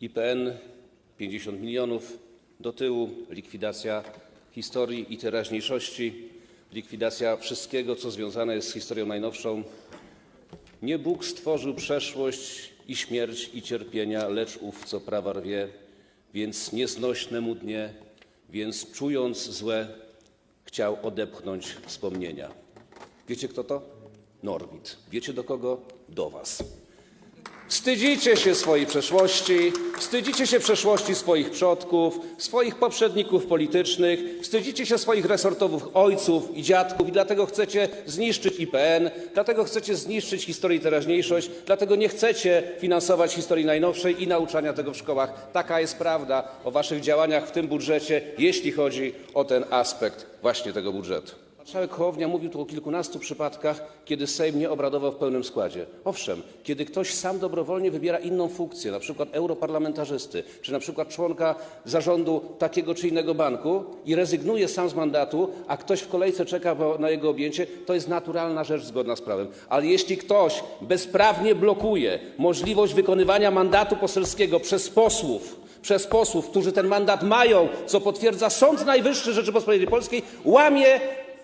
IPN 50 milionów do tyłu, likwidacja historii i teraźniejszości, likwidacja wszystkiego, co związane jest z historią najnowszą. Nie Bóg stworzył przeszłość i śmierć i cierpienia, lecz ów, co prawa rwie, więc nieznośne mu dnie, więc czując złe, chciał odepchnąć wspomnienia. Wiecie kto to? Norwid. Wiecie do kogo? Do was. Wstydzicie się swojej przeszłości, wstydzicie się przeszłości swoich przodków, swoich poprzedników politycznych, wstydzicie się swoich resortowych ojców i dziadków i dlatego chcecie zniszczyć IPN, dlatego chcecie zniszczyć historię i teraźniejszość, dlatego nie chcecie finansować historii najnowszej i nauczania tego w szkołach. Taka jest prawda o waszych działaniach w tym budżecie, jeśli chodzi o ten aspekt właśnie tego budżetu. Marszałek Hołownia mówił tu o kilkunastu przypadkach, kiedy Sejm nie obradował w pełnym składzie. Owszem, kiedy ktoś sam dobrowolnie wybiera inną funkcję, na przykład europarlamentarzysty, czy na przykład członka zarządu takiego czy innego banku i rezygnuje sam z mandatu, a ktoś w kolejce czeka na jego objęcie, to jest naturalna rzecz zgodna z prawem. Ale jeśli ktoś bezprawnie blokuje możliwość wykonywania mandatu poselskiego przez posłów, przez posłów, którzy ten mandat mają, co potwierdza Sąd Najwyższy Rzeczypospolitej Polskiej, łamie,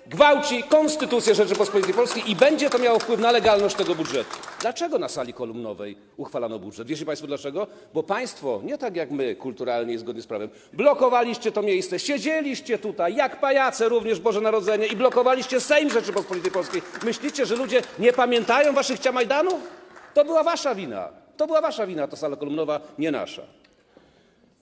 gwałci Konstytucję Rzeczypospolitej Polskiej i będzie to miało wpływ na legalność tego budżetu. Dlaczego na sali kolumnowej uchwalano budżet? Wiecie Państwo dlaczego? Bo Państwo, nie tak jak my, kulturalnie i zgodnie z prawem, blokowaliście to miejsce, siedzieliście tutaj, jak pajace również Boże Narodzenie i blokowaliście Sejm Rzeczypospolitej Polskiej. Myślicie, że ludzie nie pamiętają Waszych ciamajdanów? To była Wasza wina. To była Wasza wina, ta sala kolumnowa, nie nasza.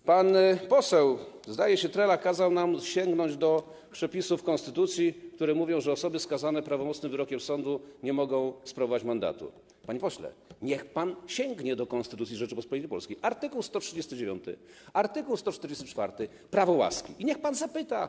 Pan y, poseł, zdaje się, Trela kazał nam sięgnąć do przepisów konstytucji, które mówią, że osoby skazane prawomocnym wyrokiem sądu nie mogą sprawować mandatu. Panie pośle, niech pan sięgnie do Konstytucji Rzeczypospolitej Polskiej. Artykuł 139, artykuł 144, prawo łaski. I niech pan zapyta,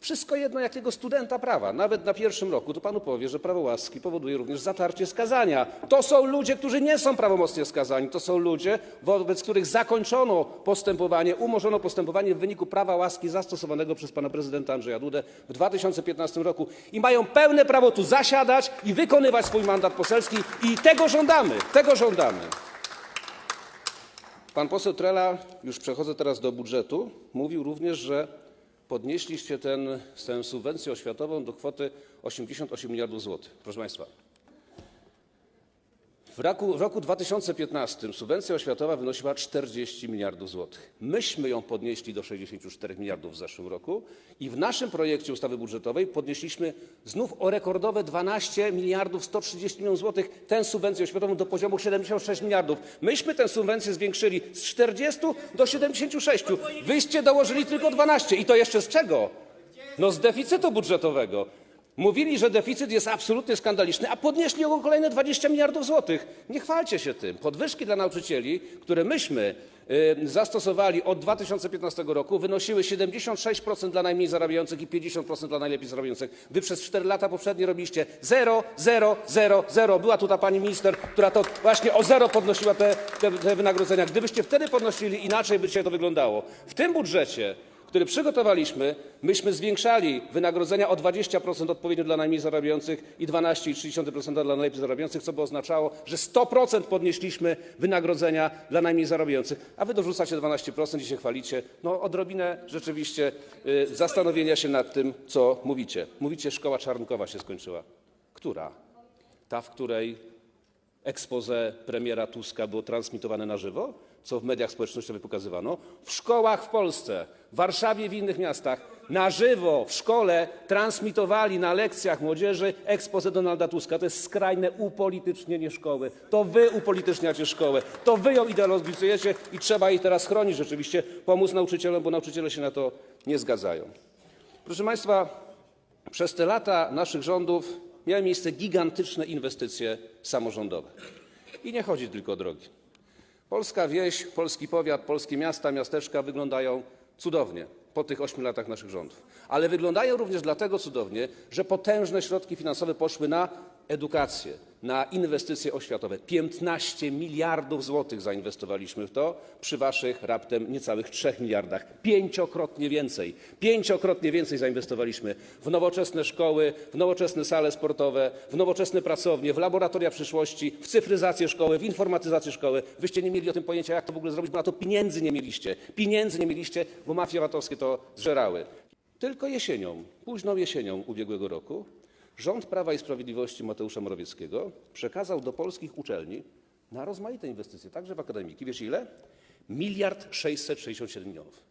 wszystko jedno jakiego studenta prawa, nawet na pierwszym roku, to panu powie, że prawo łaski powoduje również zatarcie skazania. To są ludzie, którzy nie są prawomocnie skazani. To są ludzie, wobec których zakończono postępowanie, umorzono postępowanie w wyniku prawa łaski zastosowanego przez pana prezydenta Andrzeja Dudę w 2015 roku i mają pełne prawo tu zasiadać i wykonywać swój mandat poselski i tego żądamy, tego żądamy. Pan poseł Trela, już przechodzę teraz do budżetu, mówił również, że podnieśliście tę subwencję oświatową do kwoty 88 miliardów złotych. Proszę Państwa, w roku, w roku 2015 subwencja oświatowa wynosiła 40 miliardów złotych. Myśmy ją podnieśli do 64 miliardów w zeszłym roku i w naszym projekcie ustawy budżetowej podnieśliśmy znów o rekordowe 12 miliardów 130 milionów złotych tę subwencję oświatową do poziomu 76 miliardów. Myśmy tę subwencję zwiększyli z 40 do 76. Wyście dołożyli tylko 12 i to jeszcze z czego? No z deficytu budżetowego. Mówili, że deficyt jest absolutnie skandaliczny, a podnieśli o kolejne 20 miliardów złotych. Nie chwalcie się tym. Podwyżki dla nauczycieli, które myśmy y, zastosowali od 2015 roku, wynosiły 76% dla najmniej zarabiających i 50% dla najlepiej zarabiających. Wy przez 4 lata poprzednie robiliście 0, 0, 0, 0. Była tutaj pani minister, która to właśnie o zero podnosiła te wynagrodzenia. Gdybyście wtedy podnosili, inaczej by dzisiaj to wyglądało. W tym budżecie który przygotowaliśmy, myśmy zwiększali wynagrodzenia o 20% odpowiednio dla najmniej zarabiających i 12,3% dla najlepiej zarabiających, co by oznaczało, że 100% podnieśliśmy wynagrodzenia dla najmniej zarabiających, a wy dorzucacie 12% i się chwalicie. No odrobinę rzeczywiście y, zastanowienia się nad tym, co mówicie. Mówicie, szkoła czarnkowa się skończyła. Która? Ta, w której expose premiera Tuska było transmitowane na żywo, co w mediach społecznościowych pokazywano, w szkołach w Polsce, w Warszawie i w innych miastach na żywo w szkole transmitowali na lekcjach młodzieży expose Donalda Tuska. To jest skrajne upolitycznienie szkoły. To wy upolityczniacie szkołę. To wy ją ideologizujecie i trzeba jej teraz chronić rzeczywiście, pomóc nauczycielom, bo nauczyciele się na to nie zgadzają. Proszę Państwa, przez te lata naszych rządów miały miejsce gigantyczne inwestycje samorządowe. I nie chodzi tylko o drogi. Polska wieś, polski powiat, polskie miasta, miasteczka wyglądają cudownie po tych ośmiu latach naszych rządów. Ale wyglądają również dlatego cudownie, że potężne środki finansowe poszły na edukację, na inwestycje oświatowe. 15 miliardów złotych zainwestowaliśmy w to przy waszych raptem niecałych 3 miliardach. Pięciokrotnie więcej. Pięciokrotnie więcej zainwestowaliśmy w nowoczesne szkoły, w nowoczesne sale sportowe, w nowoczesne pracownie, w laboratoria przyszłości, w cyfryzację szkoły, w informatyzację szkoły. Wyście nie mieli o tym pojęcia, jak to w ogóle zrobić, bo na to pieniędzy nie mieliście. Pieniędzy nie mieliście, bo mafie VAT-owskie to zżerały. Tylko jesienią, późną jesienią ubiegłego roku rząd Prawa i Sprawiedliwości Mateusza Morawieckiego przekazał do polskich uczelni na rozmaite inwestycje, także w akademiki. Wiesz ile? Miliard 667 milionów.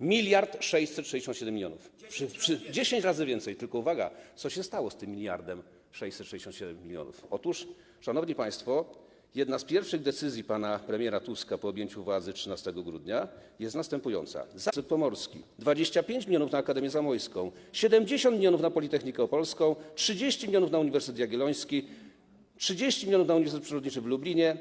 Miliard 667 milionów. Przy, przy 10 razy więcej. Tylko uwaga, co się stało z tym miliardem 667 milionów? Otóż, szanowni państwo, jedna z pierwszych decyzji pana premiera Tuska po objęciu władzy 13 grudnia jest następująca. Zasób Pomorski 25 milionów na Akademię Zamojską, 70 milionów na Politechnikę Opolską, 30 milionów na Uniwersytet Jagielloński, 30 milionów na Uniwersytet Przyrodniczy w Lublinie,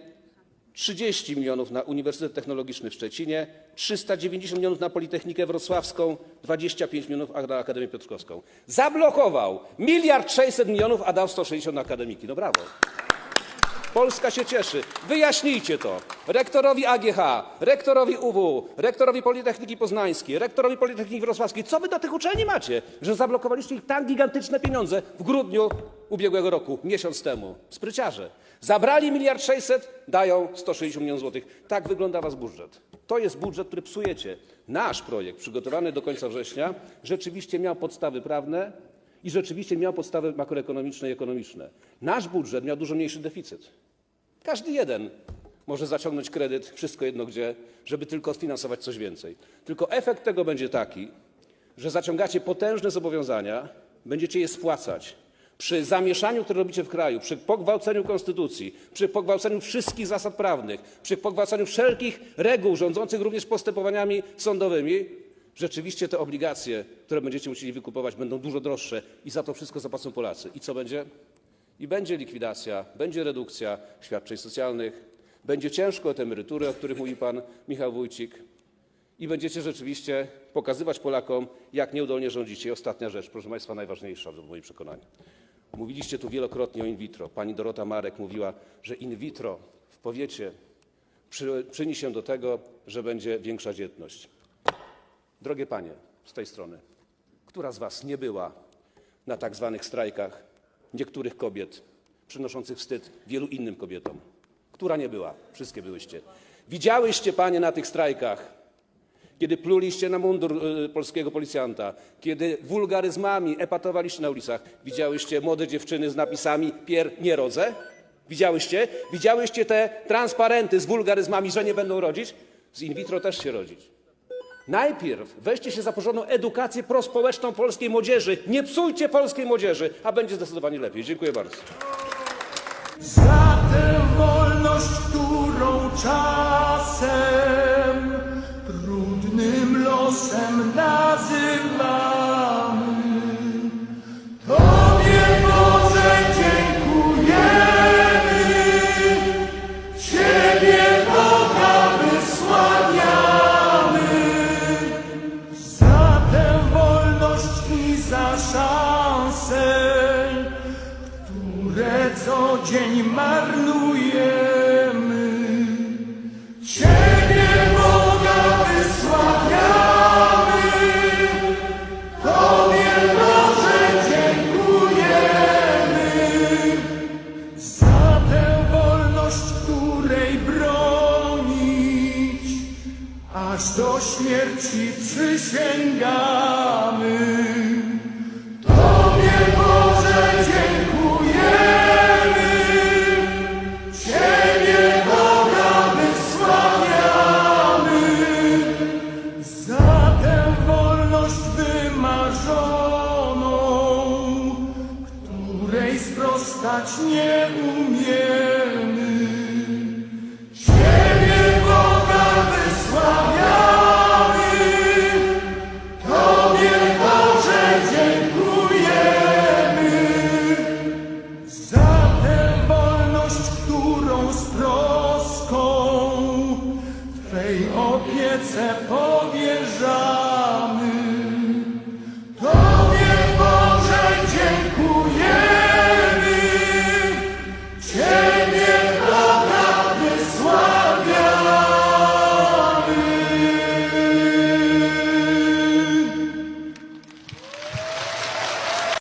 30 milionów na Uniwersytet Technologiczny w Szczecinie, 390 milionów na Politechnikę Wrocławską, 25 milionów na Akademię Piotrkowską. Zablokował miliard 600 milionów, a dał 160 na akademiki. No brawo. Polska się cieszy. Wyjaśnijcie to. Rektorowi AGH, rektorowi UW, rektorowi Politechniki Poznańskiej, rektorowi Politechniki Wrocławskiej. Co wy do tych uczelni macie, że zablokowaliście ich tak gigantyczne pieniądze w grudniu ubiegłego roku, miesiąc temu? Spryciarze. Zabrali miliard sześćset, dają 160 milionów złotych. Tak wygląda wasz budżet. To jest budżet, który psujecie. Nasz projekt, przygotowany do końca września, rzeczywiście miał podstawy prawne, i rzeczywiście miał podstawy makroekonomiczne i ekonomiczne. Nasz budżet miał dużo mniejszy deficyt. Każdy jeden może zaciągnąć kredyt, wszystko jedno gdzie, żeby tylko sfinansować coś więcej. Tylko efekt tego będzie taki, że zaciągacie potężne zobowiązania, będziecie je spłacać. Przy zamieszaniu, które robicie w kraju, przy pogwałceniu konstytucji, przy pogwałceniu wszystkich zasad prawnych, przy pogwałceniu wszelkich reguł rządzących również postępowaniami sądowymi, rzeczywiście te obligacje, które będziecie musieli wykupować, będą dużo droższe i za to wszystko zapłacą Polacy. I co będzie? I będzie likwidacja, będzie redukcja świadczeń socjalnych, będzie ciężko te emerytury, o których mówi pan Michał Wójcik, i będziecie rzeczywiście pokazywać Polakom, jak nieudolnie rządzicie. I ostatnia rzecz, proszę Państwa, najważniejsza w moim przekonaniu. Mówiliście tu wielokrotnie o in vitro. Pani Dorota Marek mówiła, że in vitro w powiecie przy, przyni się do tego, że będzie większa dzietność. Drogie panie z tej strony, która z was nie była na tak zwanych strajkach niektórych kobiet, przynoszących wstyd wielu innym kobietom? Która nie była? Wszystkie byłyście. Widziałyście panie na tych strajkach, kiedy pluliście na mundur y, polskiego policjanta, kiedy wulgaryzmami epatowaliście na ulicach. Widziałyście młode dziewczyny z napisami pier nie rodzę? Widziałyście? Widziałyście te transparenty z wulgaryzmami, że nie będą rodzić? Z in vitro też się rodzić. Najpierw weźcie się za porządną edukację prospołeczną polskiej młodzieży. Nie psujcie polskiej młodzieży, a będzie zdecydowanie lepiej. Dziękuję bardzo. Za tę wolność, którą czasem trudnym losem nazywamy. Które co dzień marnujemy. Ciebie Boga wysławiamy, Tobie Boże dziękujemy za tę wolność, której bronić aż do śmierci przysięgamy.